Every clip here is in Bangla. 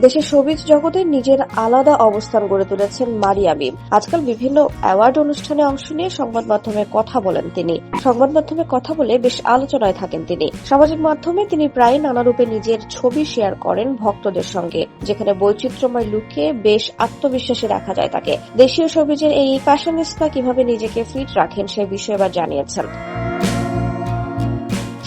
দেশের শোবিজ জগতে নিজের আলাদা অবস্থান গড়ে তুলেছেন মারিয়া মিম আজকাল বিভিন্ন অ্যাওয়ার্ড অনুষ্ঠানে অংশ নিয়ে সংবাদ মাধ্যমে কথা বলেন তিনি। সংবাদ মাধ্যমে কথা বলে বেশ আলোচনায় থাকেন তিনি। সামাজিক মাধ্যমে তিনি প্রায় নানা রূপে নিজের ছবি শেয়ার করেন ভক্তদের সঙ্গে, যেখানে বৈচিত্র্যময় লুকে বেশ আত্মবিশ্বাসী দেখা যায় তাকে। দেশীয় সবিজের এই ফ্যাশনিস্তা কীভাবে নিজেকে ফিট রাখেন সে বিষয়ে জানিয়েছেন।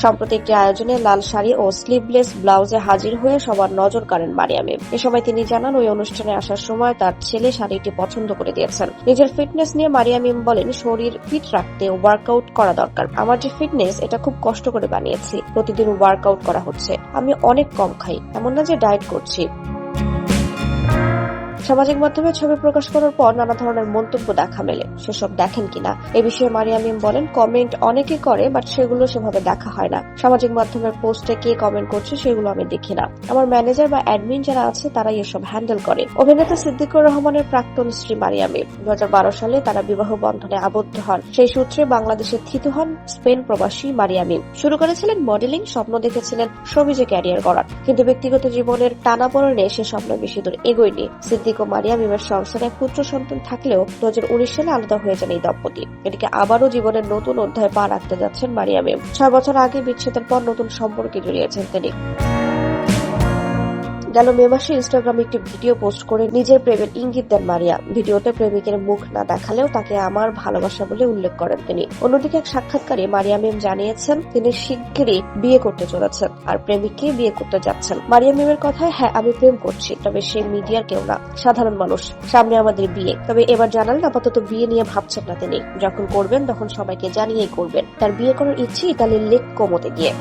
সম্প্রতি একটি আয়োজনে লাল শাড়ি ও স্লিভলেস ব্লাউজে হাজির হয়ে সবার নজর কাড়েন মারিয়ামে। এ সময় তিনি জানান, ওই অনুষ্ঠানে আসার সময় তার ছেলে শাড়িটি পছন্দ করে দিয়েছেন। নিজের ফিটনেস নিয়ে মারিয়ামিম বলেন, শরীর ফিট রাখতে ওয়ার্কআউট করা দরকার। আমার যে ফিটনেস এটা খুব কষ্ট করে বানিয়েছি। প্রতিদিন ওয়ার্কআউট করা হচ্ছে। আমি অনেক কম খাই। এমন না যে ডায়েট করছি। সামাজিক মাধ্যমে ছবি প্রকাশ করার পর নানা ধরনের মন্তব্য দেখা মেলে। সেসব দেখেন কিনা? এ বিষয়ে মারিয়ামিম বলেন কমেন্ট অনেকে করে বাট সেগুলো সেভাবে দেখা হয় না। সামাজিক মাধ্যমের পোস্টে কে কমেন্ট করছে সেগুলো আমি দেখি না। আমার ম্যানেজার বা অ্যাডমিন যারা আছে, তারাই এসব হ্যান্ডেল করে। অভিনেতা সিদ্দিকুর রহমানের প্রাক্তন স্ত্রী মারিয়ামিম দু হাজার সালে তারা বিবাহ বন্ধনে আবদ্ধ হন। সেই সূত্রে বাংলাদেশে থিতু হন স্পেন প্রবাসী মারিয়ামিম শুরু করেছিলেন মডেলিং স্বপ্ন দেখেছিলেন সবিজে ক্যারিয়ার গড়ার। কিন্তু ব্যক্তিগত জীবনের টানাপোড়েনে সে স্বপ্ন বেশি দূর এগোয়নি। সিদ্দিক ও মারিয়া মিমের সংসারে পুত্র সন্তান থাকলেও দু হাজার উনিশ সালে আলাদা হয়ে যান এই দম্পতি। এদিকে আবারও জীবনের নতুন অধ্যায় পা রাখতে যাচ্ছেন মারিয়া মিম। ছয় বছর আগে বিচ্ছেদের পর নতুন সম্পর্কে জড়িয়েছেন তিনি। গেল মে মাসে ইনস্টাগ্রামে একটি ভিডিও পোস্ট করে নিজের প্রেমের ইঙ্গিত দেন মারিয়া। ভিডিওতে প্রেমিকের মুখ না দেখালেও তাকে আমার ভালোবাসা বলে উল্লেখ করেন তিনি। অন্যদিকে এক সাক্ষাৎকারে মারিয়া মেম জানিয়েছেন, তিনি শিগগিরই বিয়ে করতে চলেছেন আর প্রেমিককে বিয়ে করতে যাচ্ছেন। মারিয়া মেমের কথায় হ্যাঁ আমি প্রেম করছি, তবে সে মিডিয়ার কেউ না, সাধারণ মানুষ। সামনে আমাদের বিয়ে। তবে এবার জানালেন, আপাতত বিয়ে নিয়ে ভাবছেন না তিনি। যখন করবেন, তখন সবাইকে জানিয়েই করবেন। তার বিয়ে করার ইচ্ছে ইতালির লেক কোমোতে গিয়ে।